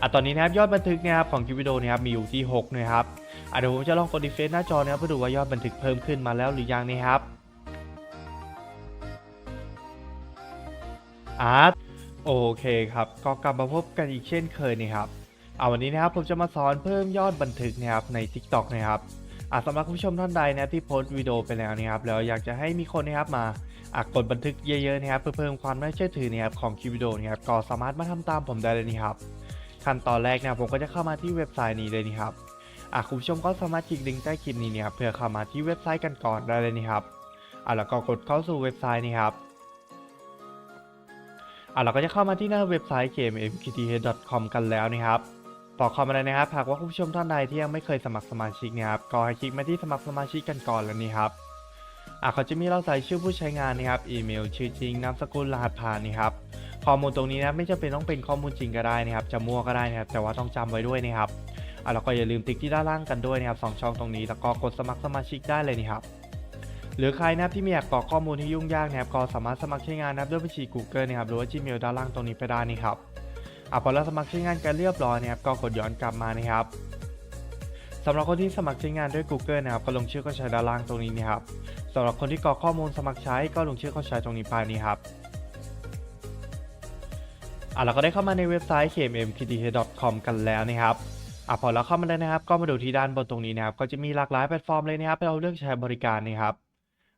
อะตอนนี้นะครับยอดบันทึกนะครับของคลิปวิดีโอนะครับมีอยู่ที่6นะครับอะเดี๋ยวผมจะลองกดรีเฟรชหน้าจอนะครับเพื่อดูว่ายอดบันทึกเพิ่มขึ้นมาแล้วหรือยังนะครับอะโอเคครับก็กลับมาพบกันอีกเช่นเคยนะครับเอาวันนี้นะครับผมจะมาสอนเพิ่มยอดบันทึกนะครับใน TikTok นะครับอะสำหรับคุณผู้ชมท่านใดนะที่โพสต์วิดีโอไปแล้วนะครับแล้วอยากจะให้มีคนนะครับมาอะกดบันทึกเยอะๆนะครับเพื่อเพิ่มความน่าเชื่อถือนะครับของคลิปวิดีโอนะครับก็สามารถมาทำตามผมได้เลยนะครับ ขั้นตอนแรกนะผมก็จะเข้ามาที่เว็บไซต์นี้เลยนะครับอะคุณผู้ชมก็สามารถคลิกลิงก์ใต้คลิปนี้เนี่ยครับเพื่อเข้ามาที่เว็บไซต์กันก่อนได้เลยนะครับอะแล้วก็กดเข้าสู่เว็บไซต์นี้ครับอะเราก็จะเข้ามาที่หน้าเว็บไซต์ gamemkth.com กันแล้วนะครับพอเข้ามาแล้วนะครับหากว่าคุณผู้ชมท่านใดที่ยังไม่เคยสมัครสมาชิกนะครับก็ให้คลิกมาที่สมัครสมาชิกกันก่อนแล้วนี่ครับอะเขาจะมีเราใส่ชื่อผู้ใช้งานนะครับอีเมลชื่อจริงนามสกุลรหัสผ่านนี่ครับ ข้อมูลตรงนี้นะไม่จำเป็นต้องเป็นข้อมูลจริงก็ได้นะครับจะมั่วก็ได้นะครับแต่ว่าต้องจำไว้ด้วยนะครับอะแล้วก็อย่าลืมติ๊กที่ด้านล่างกันด้วยนะครับสองช่องตรงนี้แล้วก็กดสมัครสมาชิกได้เลยนะครับหรือใครนะครับที่ไม่อยากกรอกข้อมูลที่ยุ่งยากนะครับก็สามารถสมัครใช้งานนะครับด้วยบัญชี Google นะครับหรือว่า Gmail ด้านล่างตรงนี้ไปได้นี่ครับอะพอเราสมัครใช้งานกันเรียบร้อยนะครับก็กดย้อนกลับมานะครับสำหรับคนที่สมัครใช้งานด้วย Google นะครับก็ลงชื่อเข้าใช้ด้านล่างตรงนี้นะครับสำหรับคนที่กรอกข้อมูลสมัครใช้ก็ลงชื่อเข้าใช้ตรงนี้ไปนี่ครับ อะเราก็ได้เข้ามาในเว็บไซต์ kmmkth.com กันแล้วนะครับอะพอเราเข้ามาแล้วนะครับ ก็มาดูที่ด้านบนตรงนี้นะครับ ก็จะมีหลากหลายแพลตฟอร์มเลยนะครับให้เราเลือกใช้บริการนะครับ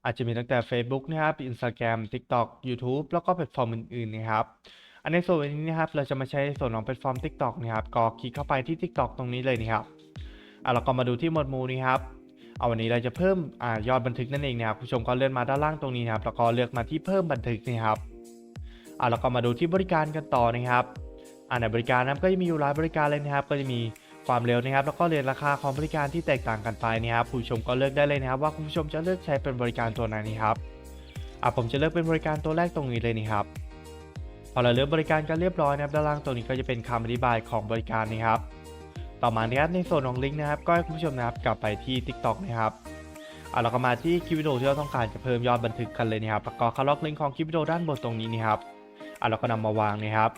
อาจจะมีตั้งแต่ Facebook นะครับ Instagram TikTok YouTube แล้วก็แพลตฟอร์มอื่นๆนะครับ อันในส่วนนี้นะครับเราจะมาใช้ส่วนของแพลตฟอร์ม TikTok นะครับก็คลิกเข้าไปที่ TikTok ตรงนี้เลยนะครับอะเราก็มาดูที่หมวดหมู่นี้ครับเอาวันนี้เราจะเพิ่มอ่ายอดบันทึกนั่นเองนะครับผู้ชมก็เลื่อนมาด้านล่างตรงนี้นะครับแล้วก็เลือกมาที่เพิ่มบันทึกนะครับ อะเราก็มาดูที่บริการกันต่อนะครับอ่าในบริการนะครับก็จะมีอยู่หลายบริการเลยนะครับ ก็จะมีความเร็วนะครับ แล้วก็เรียนราคาของบริการที่แตกต่างกันไปนะครับผู้ชมก็เลือกได้เลยนะครับ ว่าคุณผู้ชมจะเลือกใช้เป็นบริการตัวไหนนะครับอะผมจะเลือกเป็นบริการตัวแรกตรงนี้เลยนะครับพอเราเลือกบริการกันเรียบร้อยนะครับด้านล่างตรงนี้ก็จะเป็นคำอธิบายของบริการนะครับ ต่อมานะครับในส่วนของลิงก์นะครับ ก็ให้คุณผู้ชมนะครับกลับไปที่ TikTok นะครับอะเราก็มาที่คลิปวิดีโอที่เราต้องการจะเพิ่มยอดบันทึกกันเลยนะครับแล้วก็เข้าล็อกลิงก์ของคลิปวิดีโอด้านบนตรงนี้นะครับ อะเราก็นำมาวางนะครับ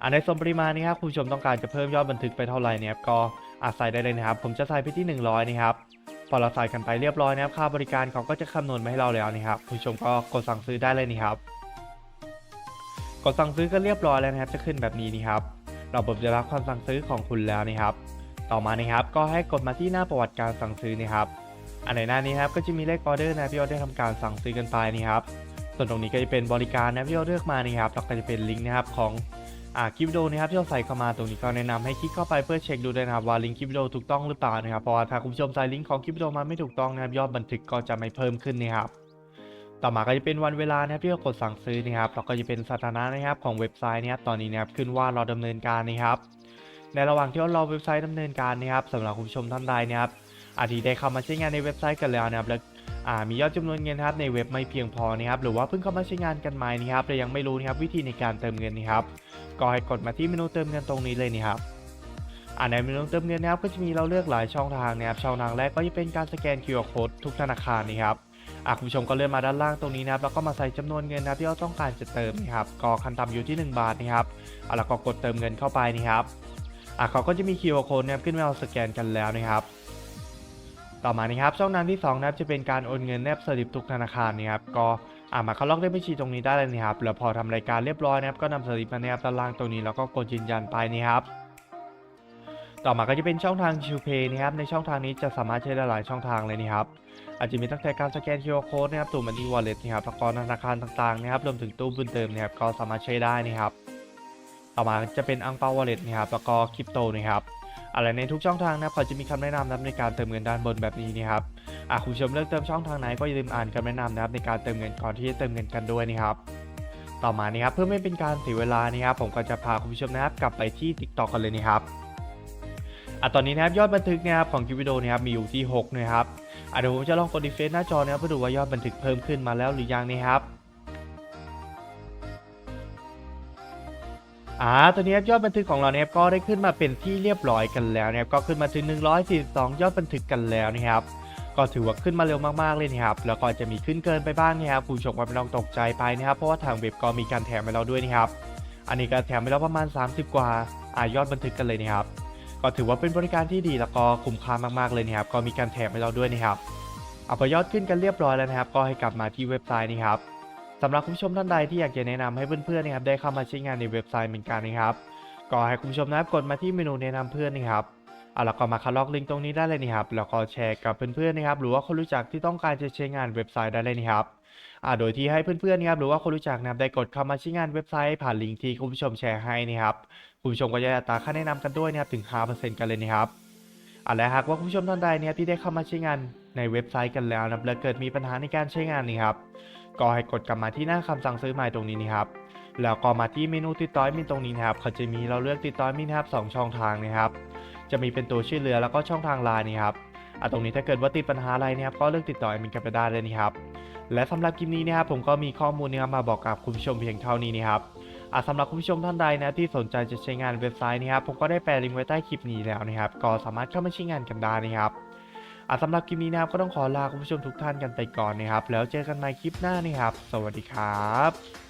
อะในส่วนปริมาณนะครับคุณผู้ชมต้องการจะเพิ่มยอดบันทึกไปเท่าไหร่เนี่ยครับก็อาใส่ได้เลยนะครับ ผมจะใส่ไปที่ 100นะครับพอเราใส่กันไปเรียบร้อยนะครับค่าบริการเขาก็จะคำนวณมาให้เราแล้วนะครับคุณผู้ชมก็กดสั่งซื้อได้เลยนี่ครับกดสั่งซื้อก็เรียบร้อยแล้วนะครับ จะขึ้นแบบนี้นี่ครับเราผมจะรับความสั่งซื้อของคุณแล้วนี่ครับ ต่อมานะครับก็ให้กดมาที่หน้าประวัติการสั่งซื้อนี่ครับ อันในหน้านี้ครับก็จะมีเลขออเดอร์นะที่เราได้ทำการสั่งซื้อกันไปนี่ครับ ส่วนตรงนี้ก็จะเป็นบริการนะที่เราเลือกมานี่ครับแล้วก็จะเป็นลิงก์นะครับของอ่าคลิปวิดีโอนะครับที่เราใส่เข้ามาตรงนี้ก็แนะนำให้คลิกเข้าไปเพื่อเช็คดูด้วยนะครับว่าลิงก์คลิปวิดีโอถูกต้องหรือเปล่านะครับเพราะว่าถ้าคุณผู้ชมใส่ลิงก์ของคลิปวิดีโอมาไม่ถูกต้องนะครับยอดบันทึกก็จะไม่เพิ่มขึ้นนะครับต่อมาก็จะเป็นวันเวลานะครับที่เรากดสั่งซื้อนะครับแล้วก็จะเป็นสถานะนะครับของเว็บไซต์นะครับตอนนี้นะครับขึ้นว่าเราดำเนินการนะครับ ในระหว่างที่เรารอเว็บไซต์ดำเนินการนะครับสำหรับคุณผู้ชมท่านใดนะครับอาจจะได้เข้ามาใช้งานในเว็บไซต์กันแล้วนะครับแล้ว มียอดจำนวนเงินครับในเว็บไม่เพียงพอนะครับหรือว่าเพิ่งเข้ามาใช้งานกันใหม่นะครับแต่ยังไม่รู้นะครับวิธีในการเติมเงินนะครับก็ให้กดมาที่เมนูเติมเงินตรงนี้เลยนะครับอ่าในเมนูเติมเงินนะครับก็จะมีเราเลือกหลายช่องทางนะครับช่องทางแรกก็จะเป็นการสแกน QR code ทุกธนาคารนะครับอ่าคุณผู้ชมก็เลื่อนมาด้านล่างตรงนี้นะครับแล้วก็มาใส่จำนวนเงินนะที่เราต้องการจะเติมนะครับก็ขั้นต่ำอยู่ที่ 1 บาทนะครับอ่าแล้วก็กดเติมเงินเข้าไปนะครับอ่าเขาก็จะมี QR code นะครับขึ้นมาเราสแกนกันแล้วนะครับ ต่อมานะครับช่องทางที่2นะครับจะเป็นการโอนเงินแนบสลิปทุกธนาคารนะครับก็อ่ามาเข้าล็อกเลขบัญชีตรงนี้ได้เลยนะครับแล้วพอทำรายการเรียบร้อยนะครับก็นำสลิปมาแนบด้านล่างตรงนี้แล้วก็กดยืนยันไปนะครับต่อมาก็จะเป็นช่องทางชิวเพย์นะครับในช่องทางนี้จะสามารถใช้ได้หลายช่องทางเลยนะครับอาจจะมีตั้งแต่การสแกน QR code นะครับตู้มันนี่วอลเล็ตนะครับแล้วก็ธนาคารต่างๆนะครับรวมถึงตู้บุญเติมนะครับก็สามารถใช้ได้นะครับ ต่อมาจะเป็นอังเปาวอลเล็ตนะครับแล้วก็คริปโตนะครับ อะไรในทุกช่องทางนะครับเขาจะมีคำแนะนำนะครับในการเติมเงินด้านบนแบบนี้นะครับอะคุณผู้ชมเลือกเติมช่องทางไหนก็อย่าลืมอ่านคำแนะนำนะครับในการเติมเงินก่อนที่จะเติมเงินกันด้วยนะครับต่อมานี่ครับเพื่อไม่เป็นการเสียเวลานะครับผมก็จะพาคุณผู้ชมนะครับกลับไปที่ TikTok กันเลยนะครับอะตอนนี้นะครับยอดบันทึกนะครับของคลิปวิดีโอนะครับมีอยู่ที่6นะครับอะเดี๋ยวผมจะลองกดรีเฟรชหน้าจอนะครับเพื่อดูว่ายอดบันทึกเพิ่มขึ้นมาแล้วหรือยังนะครับ อ่าตอนนี้ยอดบันทึกของเราเนี่ยก็ได้ขึ้นมาเป็นที่เรียบร้อยกันแล้วนะครับก็ขึ้นมาถึง 142 ยอดบันทึกกันแล้วนะครับก็ถือว่าขึ้นมาเร็วมากๆเลยนะครับ แล้วก็จะมีขึ้นเกินไปบ้างนะครับผู้ชมก็ไม่ต้องตกใจไปนะครับ เพราะว่าทางเว็บก็มีการแถมไปแล้วด้วยนะครับ อันนี้ก็แถมไปแล้วประมาณ 30 กว่าอายอดบันทึกกันเลยนะครับ ก็ถือว่าเป็นบริการที่ดีแล้วก็คุ้มค่ามากๆเลยนะครับ ก็มีการแถมให้เราด้วยนะครับ เอาพอยอดขึ้นกันเรียบร้อยแล้วนะครับ ก็ให้กลับมาที่เว็บไซต์นี้ครับ สำหรับคุณผู้ชมท่านใดที่อยากจะแนะนำให้เพื่อนๆนะครับได้เข้ามาใช้งานในเว็บไซต์เหมือนกันนะครับก็ให้คุณผู้ชมนะครับกดมาที่เมนูแนะนำเพื่อนนะครับเอาล้วก็มาคัดลอกลิงก์ตรงนี้ได้เลยนะครับแล้วก็แชร์กับเพื่อนๆนะครับหรือว่าคนรู้จักที่ต้องการจะใช้งานเว็บไซต์ได้เลยนะครับอ่าโดยที่ให้เพื่อนๆนะครับหรือว่าคนรู้จักนะครับได้กดเข้ามาใช้งานเว็บไซต์ผ่านลิงก์ที่คุณผู้ชมแชร์ให้นะครับคุณผู้ชมก็จะได้อัตราค่าแนะนำกันด้วยนะครับถึง 5%กันเลยนะครับอ่าและหากว่าคุณผู้ชมท่านใดเนะครับที่ได้เข้ามาใช้งานในเว็บไซต์กันแล้วนะครับและเกิดมีปัญหาในการใช้งานนะครับ ก็ให้กดกลับมาที่หน้าคำสั่งซื้อใหม่ตรงนี้นะครับแล้วก็มาที่เมนูติดต่ออดมินตรงนี้นะครับเขาจะมีเราเลือกติดต่ออดมินนะครับสองช่องทางนะครับ จะมีเป็นตัวช่วยเหลือแล้วก็ช่องทางไลน์นะครับอะตรงนี้ถ้าเกิดว่าติดปัญหาอะไรนะครับก็เลือกติดต่ออดมินกันไปได้เลยนะครับและสำหรับคลิปนี้นะครับผมก็มีข้อมูลนะครับมาบอกกับคุณผู้ชมเพียงเท่านี้นะครับอะสำหรับคุณผู้ชมท่านใดนะที่สนใจจะใช้งานเว็บไซต์นะครับผมก็ได้แปะลิงก์ไว้ใต้คลิปนี้แล้วนะครับ ก็สามารถเข้ามาใช้งานกันได้นะครับ อะสำหรับคลิปนี้นะครับก็ต้องขอลาคุณผู้ชมทุกท่านกันไปก่อนนะครับ แล้วเจอกันใหม่คลิปหน้านะครับ สวัสดีครับ